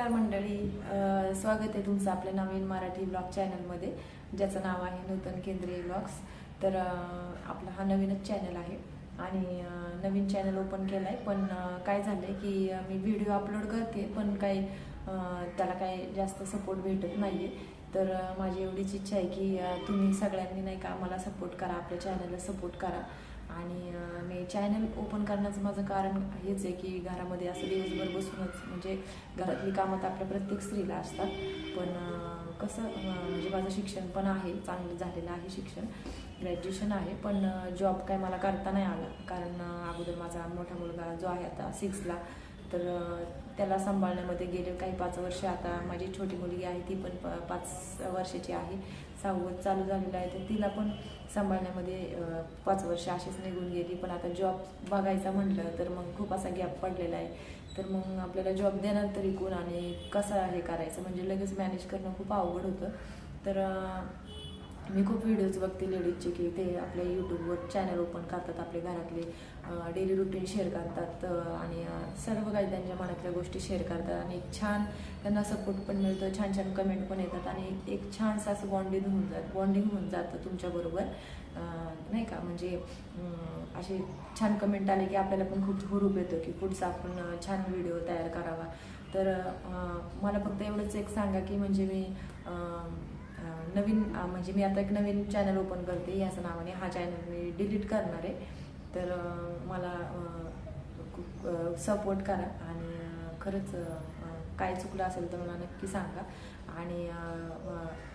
नमस्कार मंडळी. स्वागत आहे तुमचं आपल्या नवीन मराठी ब्लॉग चॅनलमध्ये. ज्याचं नाव आहे नूतन केंद्रीय ब्लॉग्स. तर आपला हा नवीनच चॅनल आहे आणि नवीन चॅनल ओपन केलं आहे पण काय झालं आहे की मी व्हिडिओ अपलोड करते पण काही त्याला काही जास्त सपोर्ट भेटत नाही आहे तर माझी एवढीच इच्छा आहे की तुम्ही सगळ्यांनी नाही का मला सपोर्ट करा आपल्या चॅनलला सपोर्ट करा. आणि मी चॅनल ओपन करण्याचं माझं कारण हेच आहे की घरामध्ये असं दिवसभर बसूनच म्हणजे घरातली कामं तर आपल्या प्रत्येक स्त्रीला असतात. पण कसं म्हणजे माझं शिक्षण पण आहे चांगलं झालेलं आहे शिक्षण ग्रॅज्युएशन आहे. पण जॉब काय मला करता नाही आला. कारण अगोदर माझा मोठा मुलगा जो आहे आता सिक्सला तर त्याला सांभाळण्यामध्ये गेले काही पाच वर्ष. आता माझी छोटी मुलगी आहे ती पण प- पाच वर्षाची आहे. सहावं चालू झालेलं आहे. तर तिला पण सांभाळण्यामध्ये पाच वर्ष अशीच निघून गेली. पण आता जॉब बघायचा म्हटलं तर मग खूप असा गॅप पडलेला आहे. तर मग आपल्याला जॉब देणार तरी कोण आणि कसं हे करायचं? म्हणजे लगेच मॅनेज करणं खूप अवघड होतं. तर मी खूप व्हिडिओज बघते लेडीजचे की ते आपल्या यूट्यूबवर चॅनल ओपन करतात आपले घरातले डेली रुटीन शेअर करतात आणि सर्व काही त्यांच्या मनातल्या गोष्टी शेअर करतात. आणि एक छान त्यांना सपोर्ट पण मिळतो छान छान कमेंट पण येतात आणि एक छानसं असं बॉन्डिंग होऊन जात बॉन्डिंग होऊन जातं तुमच्याबरोबर नाही का? म्हणजे असे छान कमेंट आले की आपल्याला पण खूप हुरूप येतो की पुढचा आपण छान व्हिडिओ तयार करावा. तर मला फक्त एवढंच एक सांगा की म्हणजे मी नवीन म्हणजे मी आता एक नवीन चॅनल ओपन करते याचं नावाने हा चॅनल मी डिलीट करणार आहे. तर मला खूप सपोर्ट करा आणि खरंच काय चुकलं असेल तर मला नक्की सांगा. आणि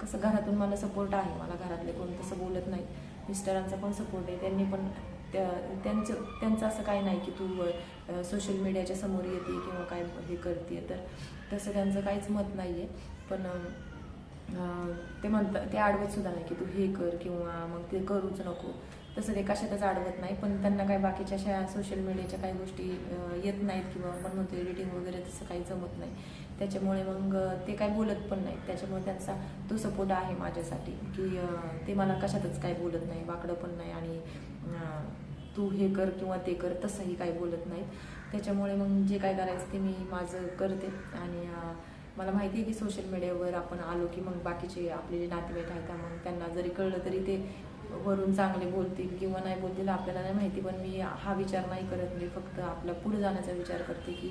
कसं घरातून मला सपोर्ट आहे मला घरातले कोण तसं बोलत नाही. मिस्टरांचा पण सपोर्ट आहे त्यांनी पण त्या- त्यांचं त्यांचं असं काही नाही की तू सोशल मीडियाच्या समोर येते किंवा काय हे करते. तर तसं त्यांचं काहीच मत नाही आहे पण ते म्हणतात ते आडवत सुद्धा नाही की तू हे कर किंवा मग ते करूच नको. तसं ते कशातच आडवत नाही पण त्यांना काही बाकीच्या अशा सोशल मीडियाच्या काही गोष्टी येत नाहीत किंवा आपण म्हणतो एडिटिंग वगैरे तसं काही जमत नाही. त्याच्यामुळे मग ते काही बोलत पण नाहीत. त्याच्यामुळे त्यांचा तो सपोर्ट आहे माझ्यासाठी की ते मला कशातच काही बोलत नाही वाकडं पण नाही आणि तू हे कर किंवा ते कर तसंही काही बोलत नाहीत. त्याच्यामुळे मग जे काय करायचं ते मी माझं करते आणि मला माहिती आहे की सोशल मीडियावर आपण आलो की मग बाकीचे आपले जे नातेवाईक आहेत मग त्यांना जरी कळलं तरी ते वरून चांगले बोलतील किंवा नाही बोलतील आपल्याला नाही माहिती. पण मी हा विचार नाही करत. मी फक्त आपला पुढे जाण्याचा विचार करते की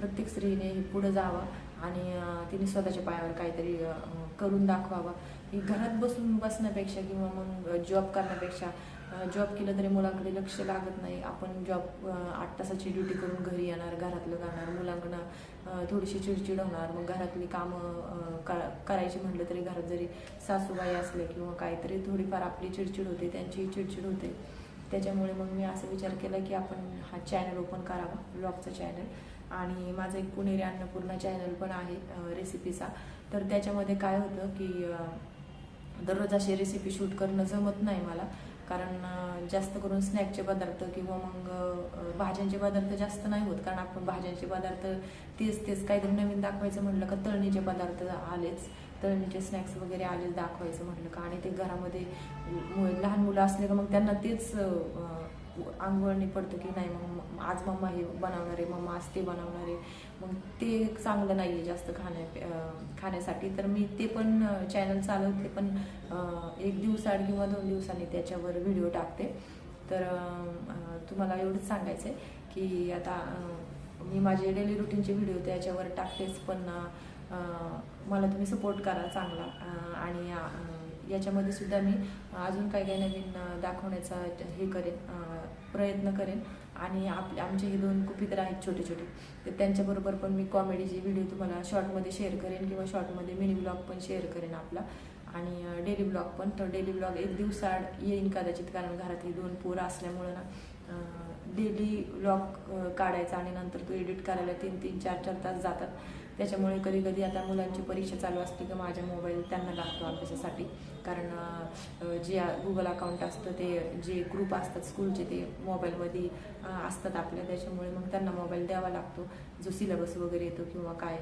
प्रत्येक स्त्रीने पुढं जावं आणि तिने स्वतःच्या पायावर काहीतरी करून दाखवावा. की घरात बसून बसण्यापेक्षा किंवा मग जॉब करण्यापेक्षा जॉब केलं तरी मुलाकडे लक्ष लागत नाही. आपण जॉब आठ तासाची ड्युटी करून घरी येणार घरातलं करणार मुलांकडनं थोडीशी चिडचिड होणार मग घरातली कामं करायची म्हटलं तरी घरात जरी सासूबाई असले किंवा काहीतरी थोडीफार आपली चिडचिड होते त्यांची चिडचिड होते. त्याच्यामुळे मग मी असा विचार केला की आपण हा चॅनल ओपन करावा ब्लॉगचा चॅनल आणि माझं एक पुणेरी अन्नपूर्णा चॅनल पण आहे रेसिपीचा तर त्याच्यामध्ये काय होतं की दररोज अशी रेसिपी शूट करणं जमत नाही मला. कारण जास्त करून स्नॅकचे पदार्थ किंवा मग भाज्यांचे पदार्थ जास्त नाही होत. कारण आपण भाज्यांचे पदार्थ तेच तेच काहीतरी नवीन दाखवायचं म्हटलं का तळणीचे पदार्थ आलेच. तळणीचे स्नॅक्स वगैरे आलेच दाखवायचं म्हटलं का? आणि ते घरामध्ये लहान मुलं असले का मग त्यांना तेच अंगवळणी पडतो की नाही मग आज मम्मा हे बनवणार आहे मम्मा आज ते बनवणार आहे. मग ते चांगलं नाही आहे जास्त खाण्या खाण्यासाठी. तर मी ते पण चॅनल चालवते पण एक दिवसाआड किंवा दोन दिवसांनी त्याच्यावर व्हिडिओ टाकते. तर तुम्हाला एवढंच सांगायचं आहे की आता मी माझे डेली रुटीनचे व्हिडिओ त्याच्यावर टाकतेच पण मला तुम्ही सपोर्ट करा चांगला. आणि याच्यामध्ये सुद्धा मी अजून काही काही नवीन दाखवण्याचा हे करेन. प्रयत्न करेन. आणि आपले आमचे हे दोन कुपितर आहेत छोटे छोटे तर त्यांच्याबरोबर पण मी कॉमेडीचे व्हिडिओ तुम्हाला शॉर्टमध्ये शेअर करेन किंवा शॉर्टमध्ये मिनी ब्लॉग पण शेअर करेन आपला. आणि डेली ब्लॉग पण तर डेली ब्लॉग एक दिवसाआड येईन कदाचित कारण घरातली दोन पोरं असल्यामुळं ना डेली ब्लॉग काढायचा आणि नंतर तो एडिट करायला तीन तीन चार चार तास जातात. त्याच्यामुळे कधी कधी आता मुलांची परीक्षा चालू असते की माझ्या मोबाईल त्यांना लागतो अभ्यासासाठी. कारण जे गुगल अकाउंट असतं ते जे ग्रुप असतात स्कूलचे ते मोबाईलमध्ये असतात आपल्या. त्याच्यामुळे मग त्यांना मोबाईल द्यावा लागतो. जो सिलेबस वगैरे येतो किंवा काय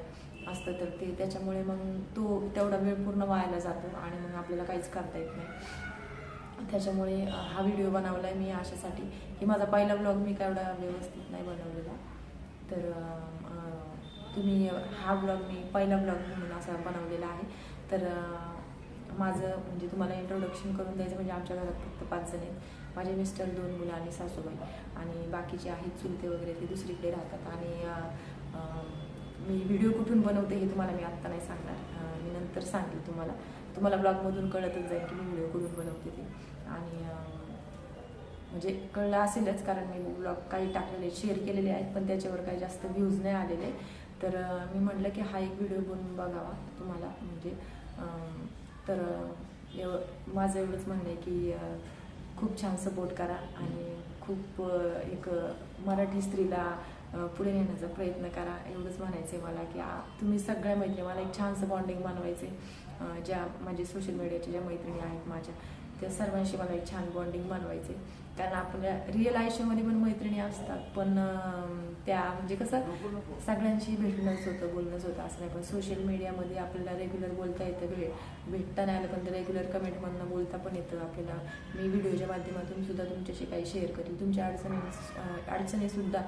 असतं तर ते. त्याच्यामुळे मग तो तेवढा वेळ पूर्ण वायाला जातो आणि मग आपल्याला काहीच करता येत नाही. त्याच्यामुळे हा व्हिडिओ बनवला आहे मी अशासाठी की माझा पहिला ब्लॉग मी काय एवढा व्यवस्थित नाही बनवलेला. तर तुम्ही हा ब्लॉग मी पहिला ब्लॉग म्हणून असा बनवलेला आहे. तर माझं म्हणजे तुम्हाला इंट्रोडक्शन करून द्यायचं म्हणजे आमच्या घरात फक्त पाच जण आहेत. माझे मिस्टर दोन मुलं आणि सासूबाई. आणि बाकीचे आहेत चुलते वगैरे ते दुसरीकडे राहतात. आणि मी व्हिडिओ कुठून बनवते हे तुम्हाला मी आत्ता नाही सांगणार. मी नंतर सांगेल तुम्हाला. तुम्हाला ब्लॉगमधून कळतच जाईल की मी व्हिडिओ कुठून बनवते ते. आणि म्हणजे कळलं असेलच कारण मी ब्लॉग काही टाकलेले शेअर केलेले आहेत पण त्याच्यावर काही जास्त व्ह्यूज नाही आलेले. तर मी म्हटलं की हा एक व्हिडिओ बनवून बघावा तुम्हाला. म्हणजे तर एव माझं एवढंच म्हणणं आहे की खूप छान सपोर्ट करा आणि खूप एक मराठी स्त्रीला पुढे नेण्याचा प्रयत्न करा. एवढंच म्हणायचं आहे मला की आ, तुम्ही सगळ्या मैत्रिणी मला एक छानसं बॉन्डिंग बनवायचे ज्या माझे सोशल मीडियाच्या ज्या मैत्रिणी आहेत माझ्या त्या सर्वांशी मला एक छान बॉन्डिंग बनवायचे कारण आपल्या रिअल आयुष्यामध्ये पण मैत्रिणी असतात पण त्या म्हणजे कसं सगळ्यांशी भेटणंच होतं बोलणंच होतं. असं नाही पण सोशल मीडियामध्ये आपल्याला रेग्युलर बोलता येतं भेट भेटता नाही आलं पण रेग्युलर कमेंटमधनं बोलता पण येतं आपल्याला. मी व्हिडिओच्या माध्यमातून सुद्धा तुमच्याशी काही शेअर करीन. तुमच्या अडचणी अडचणीसुद्धा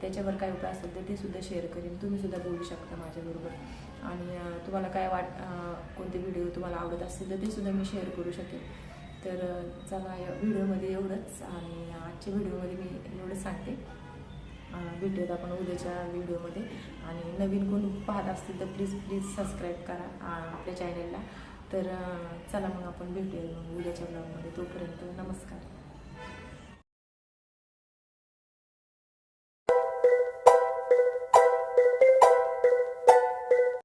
त्याच्यावर काय उपाय असेल तर ते सुद्धा शेअर करीन. तुम्ही सुद्धा बोलू शकता माझ्याबरोबर. आणि तुम्हाला काय वाट कोणते व्हिडिओ तुम्हाला आवडत असतील तर ते सुद्धा मी शेअर करू शकेन. तर चला या व्हिडिओमध्ये एवढंच आणि आजच्या व्हिडिओमध्ये मी एवढंच सांगते. भेटूयात आपण उद्याच्या व्हिडिओमध्ये. आणि नवीन कोण पाहत असतील तर प्लीज प्लीज सबस्क्राईब करा आपल्या चॅनलला. तर चला मग आपण भेटूया मग उद्याच्या ब्लॉगमध्ये तोपर्यंत नमस्कार.